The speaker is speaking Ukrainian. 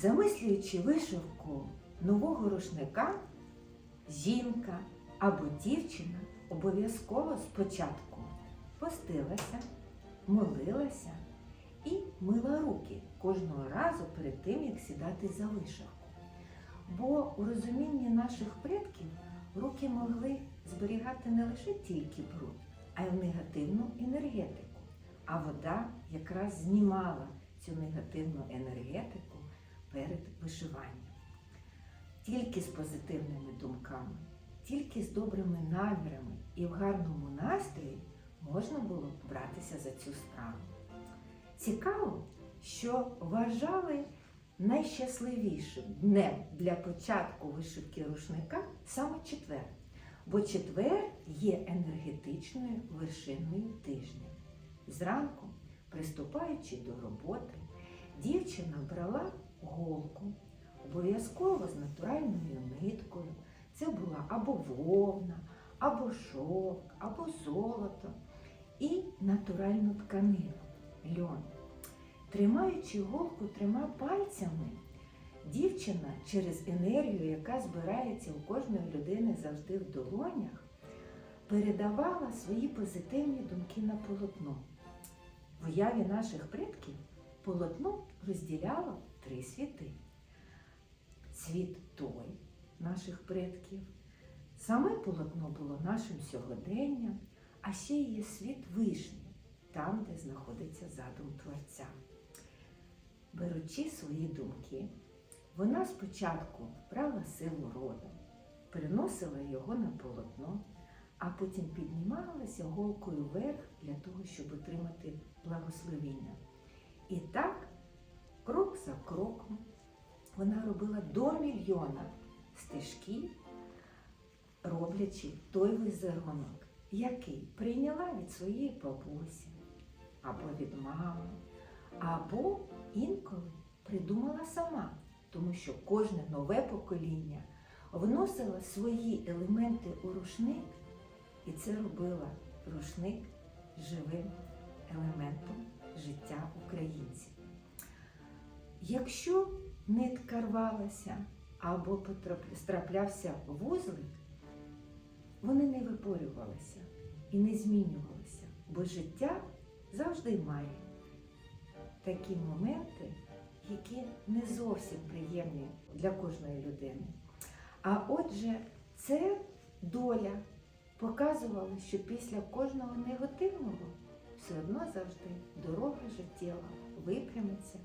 Замислюючи вишивку нового рушника, жінка або дівчина обов'язково спочатку постилася, молилася і мила руки кожного разу перед тим, як сідати за вишивку. Бо у розумінні наших предків руки могли зберігати не лише тільки бруд, а й негативну енергетику. А вода якраз знімала цю негативну енергетику перед вишиванням. Тільки з позитивними думками, тільки з добрими намірами і в гарному настрої можна було братися за цю справу. Цікаво, що вважали найщасливішим днем для початку вишивки рушника саме четвер, бо четвер є енергетичною вершиною тижня. Зранку, приступаючи до роботи, дівчина брала голку, обов'язково з натуральною ниткою. Це була або вовна, або шовк, або золото і натуральну тканину льон. Тримаючи голку трьома пальцями, дівчина через енергію, яка збирається у кожної людини завжди в долонях, передавала свої позитивні думки на полотно. В уяві наших предків полотно розділяло три світи. Світ той наших предків. Саме полотно було нашим сьогоденням, а ще є світ вишні, там, де знаходиться задум Творця. Беручи свої думки, вона спочатку брала силу роду, переносила його на полотно, а потім піднімалася голкою вверх для того, щоб отримати благословіння. І так, крок за кроком, вона робила до мільйона стежків, роблячи той візерунок, який прийняла від своєї бабусі або від мами, або інколи придумала сама, тому що кожне нове покоління вносило свої елементи у рушник, і це робила рушник живим елементом життя українців. Якщо нитка рвалася або страплявся вузлик, вони не випорювалися і не змінювалися, бо життя завжди має такі моменти, які не зовсім приємні для кожної людини. А отже, це доля показувала, що після кожного негативного все одно завжди дорога життєва випрямиться